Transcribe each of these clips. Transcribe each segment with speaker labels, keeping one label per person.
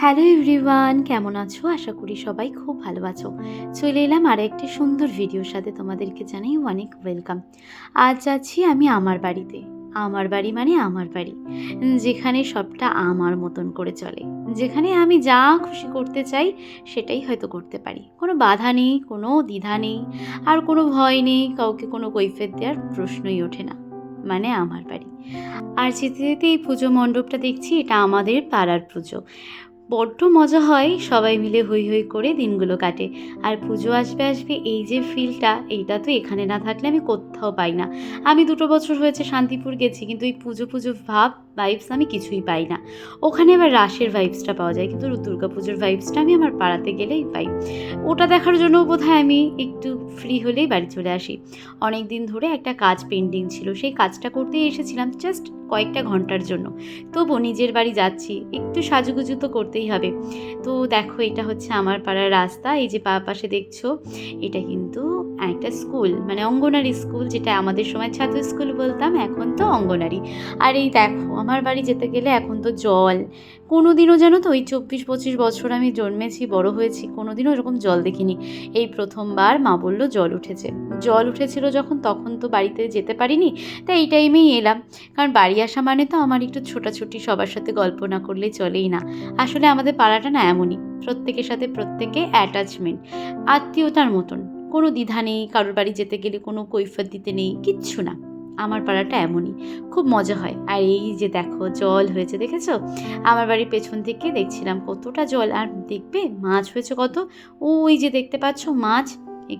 Speaker 1: Hello everyone কেমন আছো? আশা করি সবাই খুব ভালো আছো। চলে এলাম আর একটি সুন্দর ভিডিওর সাথে তোমাদেরকে জানাই অনেক ওয়েলকাম আজ আছি আমি আমার বাড়িতে। আমার বাড়ি মানে আমার বাড়ি। যেখানে সবটা আমার মতন করে চলে। যেখানে আমি যা খুশি করতে চাই, সেটাই হয়তো করতে পারি। কোনো বাধা নেই, কোনো দ্বিধা নেই, আর কোনো ভয় নেই, কাউকে কোনো কৈফিয়ত দেওয়ার প্রশ্নই ওঠে না। মানে আমার বাড়ি। আর যেতে যেতে এই পুজো মণ্ডপটা দেখছি, এটা আমাদের পাড়ার পুজো। বড্ড মজা হয়, সবাই মিলে হই হই করে দিনগুলো কাটে। আর পুজো আসবে আসবে এই যে ফিলটা এইটা তো এখানে না থাকলে আমি কোথাও পাই না। আমি দুটো বছর হয়েছে শান্তিপুর গেছি, কিন্তু এই পুজো পুজো ভাব ভাইবস আমি কিছুই পাই না। ওখানে এবার রাসের ভাইবসটা পাওয়া যায়, কিন্তু দুর্গা পুজোর ভাইবসটা আমি আমার পাড়াতে গেলেই পাই। ওটা দেখার জন্য বোধহয় আমি একটু ফ্রি হলেই বাড়ি চলে আসি। অনেক দিন ধরে একটা কাজ পেন্ডিং ছিল, সেই কাজটা করতেই এসেছিলাম জাস্ট কয়েকটা ঘণ্টার জন্য। তবু নিজের বাড়ি যাচ্ছি, একটু সাজুগুজু তো করতেই হবে। তো দেখো, এটা হচ্ছে আমার পাড়ার রাস্তা, এই যে পা পাশে দেখছ, এটা কিন্তু একটা স্কুল মানে অঙ্গনারী স্কুল, যেটা আমাদের সময় ছাত্র স্কুল বলতাম, এখন তো অঙ্গনারী। আর এই দেখো, আমার বাড়ি যেতে গেলে এখন তো জল কোনো দিনও জানো তো ওই চব্বিশ, পঁচিশ বছর আমি জন্মেছি, বড় হয়েছি কোনো দিনও এরকম জল দেখিনি। এই প্রথমবার মা বলল, জল উঠেছে। জল উঠেছিল যখন, তখন তো বাড়িতে যেতে পারিনি, তাই এই টাইমেই এলাম। কারণ বাড়ি আসা মানে তো আমার একটু ছোটাছুটি, সবার সাথে গল্প না করলে চলেই না। আসলে আমাদের পাড়াটা না এমনই, প্রত্যেকের সাথে প্রত্যেকে অ্যাটাচমেন্ট আত্মীয়তার মতন। কোনো দ্বিধা নেই, কারোর বাড়ি যেতে গেলে কোনো কৈফত দিতে নেই, কিচ্ছু না। আমার পাড়াটা এমনই। খুব মজা হয়। আর এই যে দেখো, জল হয়েছে, দেখেছ? আমার বাড়ির পেছন থেকে দেখছিলাম কতটা জল। আর দেখবে, মাছ হয়েছে কত? ওই যে দেখতে পাচ্ছ, মাছ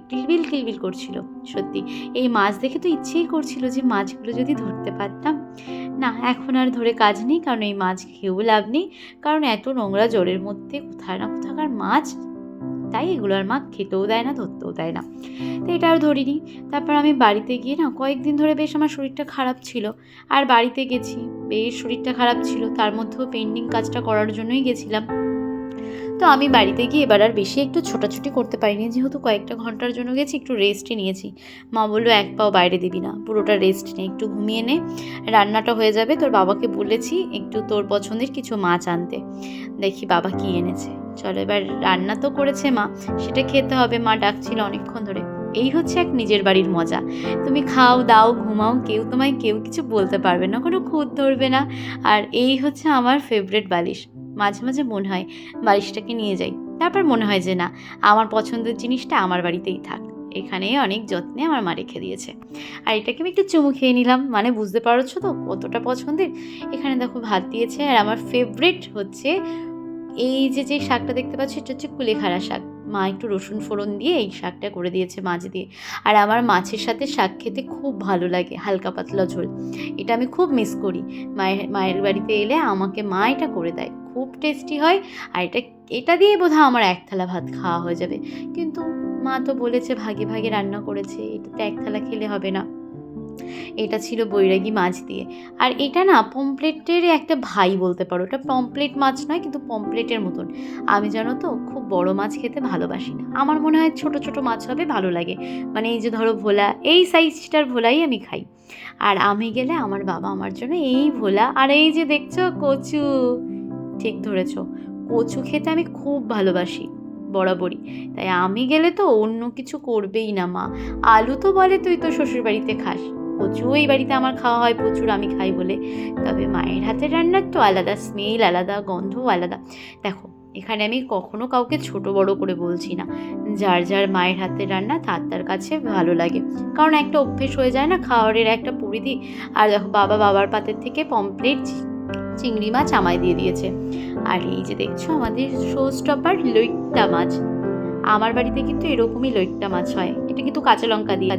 Speaker 1: কিলবিল কিলবিল করছিল, সত্যি। এই মাছ দেখে তো ইচ্ছেই করছিল যে মাছগুলো যদি ধরতে পারতাম। না, এখন আর ধরে কাজ নেই, কারণ এই মাছ খেয়েও লাভ নেই। কারণ এত নোংরা জলের মধ্যে কোথায় না কোথাকার মাছ তাই এগুলো আর মা খেতেও দেয় না, ধরতেও দেয় না। তো এটা আর ধরিনি। তারপর আমি বাড়িতে গিয়ে না কয়েকদিন ধরে বেশ আমার শরীরটা খারাপ ছিল। আর বাড়িতে গেছি, বেশ শরীরটা খারাপ ছিল, তার মধ্যেও পেন্ডিং কাজটা করার জন্যই গেছিলাম। তো আমি বাড়িতে গিয়ে এবার আর বেশি একটু ছোটাছুটি করতে পারিনি। যেহেতু কয়েকটা ঘণ্টার জন্য গেছি, একটু রেস্টই নিয়েছি। মা বলল, এক পাও বাইরে দিবি না, পুরোটা রেস্ট নে, একটু ঘুমিয়ে নে। রান্নাটা হয়ে যাবে, তোর বাবাকে বলেছি একটু তোর পছন্দের কিছু মাছ আনতে। দেখি বাবা কি এনেছে। চলো, এবার রান্না তো করেছে মা, সেটা খেতে হবে। মা ডাকছিল অনেকক্ষণ ধরে। এই হচ্ছে এক নিজের বাড়ির মজা। তুমি খাও, দাও, ঘুমাও, কেউ তোমায় কেউ কিছু বলতে পারবে না, কোনো খুঁত ধরবে না। আর এই হচ্ছে আমার ফেভারেট বালিশ। মাঝে মাঝে মনে হয় বালিশটাকে নিয়ে যাই। তারপর মনে হয় যে না, আমার পছন্দের জিনিসটা আমার বাড়িতেই থাক। এখানে অনেক যত্নে আমার মা রেখে দিয়েছে। আর এটাকে আমি একটু চুমু খেয়ে নিলাম। মানে বুঝতে পারছ তো কতটা পছন্দের? এখানে দেখো ভাত দিয়েছে। আর আমার ফেভারিট হচ্ছে এই যে যে শাকটা দেখতে পাচ্ছ, এটা হচ্ছে কুলেখাড়া শাক। মা একটু রসুন ফোড়ন দিয়ে এই শাকটা করে দিয়েছে মাছ দিয়ে। আর আমার মাছের সাথে শাক খেতে খুব ভালো লাগে, হালকা পাতলা ঝোল। এটা আমি খুব মিস করি। মায়ের মায়ের বাড়িতে এলে আমাকে মা এটা করে দেয়। খুব টেস্টি হয় আর এটা এটা দিয়ে বোধহয় আমার এক থালা ভাত খাওয়া হয়ে যাবে। কিন্তু মা তো বলেছে, ভাগে ভাগে রান্না করেছে। এটাতে এক থালা খেলে হবে না। এটা ছিল বৈরাগী মাছ দিয়ে। আর এটা না পমপ্লেটের একটা ভাই বলতে পারো। এটা পমপ্লেট মাছ নয়, কিন্তু পমপ্লেটের মতন। আমি জানো তো, খুব বড় মাছ খেতে ভালোবাসি না। আমার মনে হয় ছোট ছোট মাছ হবে, ভালো লাগে। মানে এই যে ধরো ভোলা, এই সাইজটার ভোলাই আমি খাই। আর আমি গেলে আমার বাবা আমার জন্য এই ভোলা। আর এই যে দেখছ, কচু। ঠিক ধরেছ। কচু খেতে আমি খুব ভালোবাসি, বরাবরই। তাই আমি গেলে তো অন্য কিছু করবেই না মা। আলু তো বলে তুই তো শ্বশুর বাড়িতে খাস। কচু এই বাড়িতে আমার খাওয়া হয়, প্রচুর আমি খাই বলে। তবে মায়ের হাতের রান্নার তো আলাদা স্মেল আলাদা গন্ধ আলাদা। দেখো, এখানে আমি কখনো কাউকে ছোট বড় করে বলছি না। যার যার মায়ের হাতের রান্না, তার তার কাছে ভালো লাগে। কারণ একটা অভ্যেস হয়ে যায় না খাওয়ারের একটা পরিধি। আর দেখো, বাবা বাবার পাতের থেকে পমপ্লেট চিংড়ি মাছ আমায় দিয়ে দিয়েছে। আর এই যে দেখছ, আমাদের শো স্টপার লইট্টা মাছ। আমার বাড়িতে কিন্তু এরকমই লইট্টা মাছ হয়। এটা কিন্তু কাঁচা লঙ্কা দিয়ে